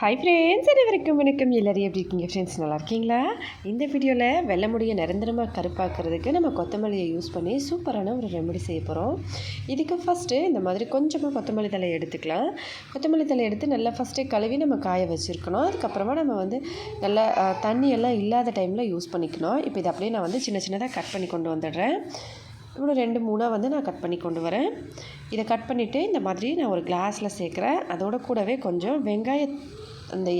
Hi friends அனைவருக்கும் வணக்கம். எல்லோரும் எப்படி இருக்கீங்க? ஃப்ரெண்ட்ஸ் நல்லா இருக்கீங்களா? இந்த வீடியோவில் வெள்ளை முடியை நிரந்தரமாக கருப்பாக்குறதுக்கு நம்ம கொத்தமல்லியை யூஸ் பண்ணி சூப்பரான ஒரு ரெமெடி செய்ய போகிறோம் இதுக்கு ஃபஸ்ட்டு இந்த மாதிரி கொஞ்சமாக கொத்தமல்லி தலை எடுத்துக்கலாம். கொத்தமல்லி தலை எடுத்து நல்லா ஃபஸ்ட்டு கழுவி நம்ம காய வச்சுருக்கணும். அதுக்கப்புறமா நம்ம வந்து நல்லா தண்ணியெல்லாம் இல்லாத டைமில் யூஸ் பண்ணிக்கணும். இப்போ இது அப்படியே நான் வந்து சின்ன சின்னதாக கட் பண்ணி கொண்டு வந்துடுறேன். இன்னும் ரெண்டு மூணாக வந்து நான் கட் பண்ணி கொண்டு வரேன். இதை கட் பண்ணிவிட்டு இந்த மாதிரி நான் ஒரு கிளாஸில் சேர்க்குறேன். அதோட கூடவே கொஞ்சம் வெங்காய அந்த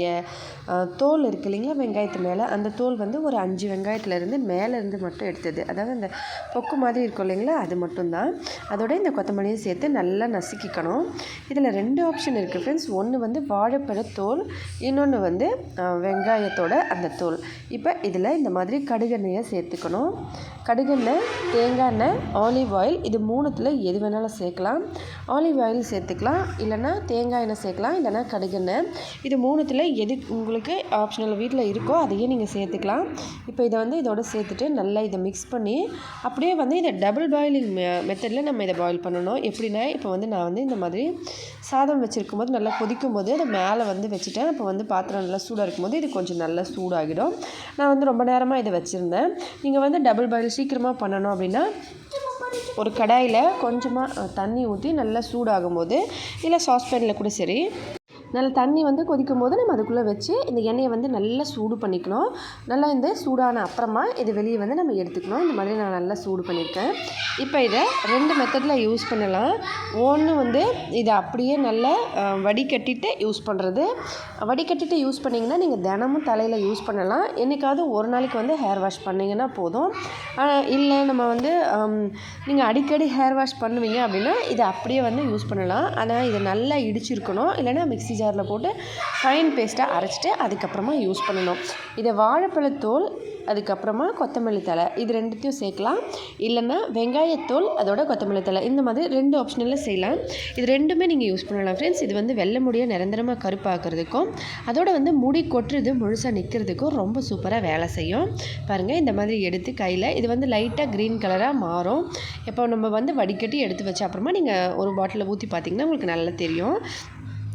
தோல் இருக்கு இல்லைங்களா வெங்காயத்து மேலே அந்த தோல் வந்து ஒரு அஞ்சு வெங்காயத்துலேருந்து மேலேருந்து மட்டும் எடுத்தது. அதாவது அந்த பொக்கு மாதிரி இருக்கும் இல்லைங்களா அது மட்டும்தான். அதோட இந்த கொத்தமல்லியும் சேர்த்து நல்லா நசுக்கிக்கணும். இதில் ரெண்டு ஆப்ஷன் இருக்குது ஃப்ரெண்ட்ஸ் ஒன்று வந்து வாழைப்பழ தோல் இன்னொன்று வந்து வெங்காயத்தோட அந்த தோல். இப்போ இதில் இந்த மாதிரி கடுகெண்ணெயை சேர்த்துக்கணும். கடுகெண்ணெய் தேங்காய் எண்ணெய் ஆலிவ் ஆயில் இது மூணுத்தில் எது வேணாலும் சேர்க்கலாம். ஆலிவ் ஆயில் சேர்த்துக்கலாம். இல்லைன்னா தேங்காய் எண்ணெய் சேர்க்கலாம். இல்லைன்னா கடுகெண்ணெய். இது மூணு மூணுத்தில் எது உங்களுக்கு ஆப்ஷனல் வீட்டில் இருக்கோ அதையே நீங்கள் சேர்த்துக்கலாம். இப்போ இதை வந்து இதோட சேர்த்துட்டு நல்லா இதை மிக்ஸ் பண்ணி அப்படியே வந்து இதை டபுள் பாயிலிங் மெத்தடில் நம்ம இதை பாயில் பண்ணணும். எப்படின்னா இப்போ வந்து நான் வந்து இந்த மாதிரி சாதம் வச்சுருக்கும் போது நல்லா கொதிக்கும் போது அதை மேலே வந்து வச்சுட்டேன். அப்போ வந்து பாத்திரம் நல்லா சூடாக இருக்கும்போது இது கொஞ்சம் நல்லா சூடாகிடும். நான் வந்து ரொம்ப நேரமாக இதை வச்சுருந்தேன். நீங்கள் வந்து டபுள் பாயில் சீக்கிரமாக பண்ணணும் அப்படின்னா ஒரு கடாயில் கொஞ்சமாக தண்ணி ஊற்றி நல்லா சூடாகும் போது இல்லை சாஸ்பேனில் கூட சரி நல்ல தண்ணி வந்து கொதிக்கும் போது நம்ம அதுக்குள்ளே வச்சு இந்த எண்ணெயை வந்து நல்லா சூடு பண்ணிக்கணும். நல்லா இந்த சூடான அப்புறமா இது வெளியே வந்து நம்ம எடுத்துக்கணும். இந்த மாதிரி நான் நல்லா சூடு பண்ணியிருக்கேன். இப்போ இதை ரெண்டு மெத்தடில் யூஸ் பண்ணலாம். ஒன்று வந்து இதை அப்படியே நல்லா வடிகட்டிட்டு யூஸ் பண்ணுறது வடிகட்டிட்டு யூஸ் பண்ணிங்கன்னா நீங்கள் தினமும் தலையில் யூஸ் பண்ணலாம். என்றைக்காவது ஒரு நாளைக்கு வந்து ஹேர் வாஷ் பண்ணிங்கன்னா போதும். இல்லை நம்ம வந்து நீங்கள் அடிக்கடி ஹேர் வாஷ் பண்ணுவீங்க அப்படின்னா இதை அப்படியே வந்து யூஸ் பண்ணலாம். ஆனால் இதை நல்லா இடிச்சிருக்கணும். இல்லைன்னா மிக்ஸி ஜாரில் போட்டு ஃபைன் பேஸ்ட்டாக அரைச்சிட்டு அதுக்கப்புறமா யூஸ் பண்ணணும். இதை வாழைப்பழத்தோல் அதுக்கப்புறமா கொத்தமல்லி தழை இது ரெண்டுத்தையும் சேர்க்கலாம். இல்லைன்னா வெங்காயத்தோல் அதோட கொத்தமல்லி தழை இந்த மாதிரி ரெண்டு ஆப்ஷனில் செய்யலாம். இது ரெண்டுமே நீங்கள் யூஸ் பண்ணலாம் ஃப்ரெண்ட்ஸ் இது வந்து வெள்ளை முடியை நிரந்தரமாக கருப்பாக்குறதுக்கும் அதோட வந்து முடி கொட்டுறது முழுசாக நிற்கிறதுக்கும் ரொம்ப சூப்பராக வேலை செய்யும். பாருங்கள் இந்த மாதிரி எடுத்து கையில் இது வந்து லைட்டாக க்ரீன் கலராக மாறும். இப்போ நம்ம வந்து வடிகட்டி எடுத்து வச்ச அப்புறமா நீங்கள் ஒரு பாட்டிலில் ஊற்றி பார்த்தீங்கன்னா உங்களுக்கு நல்லா தெரியும்.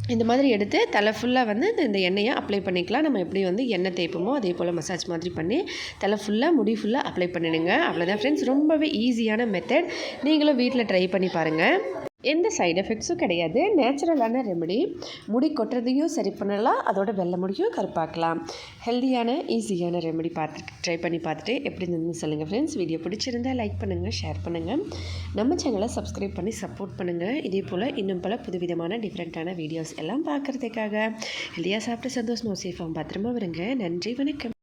இந்த மாதிரி எடுத்து தலை ஃபுல்லாக வந்து இந்த- இந்த எண்ணெயை அப்ளை பண்ணிக்கலாம். நம்ம எப்படி வந்து எண்ணெய் தேய்ப்போமோ அதே போல் மசாஜ் மாதிரி பண்ணி தலை ஃபுல்லாக முடி ஃபுல்லாக அப்ளை பண்ணிடுங்க. அவ்வளோதான் ஃப்ரெண்ட்ஸ் ரொம்பவே ஈஸியான மெத்தட் நீங்களும் வீட்டில் ட்ரை பண்ணி பாருங்கள் எந்த சைடு எஃபெக்ட்ஸும் கிடையாது. நேச்சுரலான ரெமெடி முடி கொட்டுறதையும் சரி பண்ணலாம். அதோட வெள்ளை முடியும் கருப்பாக்கலாம். ஹெல்தியான ஈஸியான ரெமெடி பார்த்து ட்ரை பண்ணி பார்த்துட்டு எப்படி இருந்ததுன்னு சொல்லுங்கள் ஃப்ரெண்ட்ஸ் வீடியோ பிடிச்சிருந்தா லைக் பண்ணுங்கள் ஷேர் பண்ணுங்கள் நம்ம சேனலை சப்ஸ்கிரைப் பண்ணி சப்போர்ட் பண்ணுங்கள் இதே போல் இன்னும் பல புதுவிதமான டிஃப்ரெண்ட்டான வீடியோஸ் எல்லாம் பார்க்குறதுக்காக. ஹெல்தியாக சாப்பிட்டு சந்தோஷமாக சேஃபாக பத்திரமா வருங்க நன்றி வணக்கம்.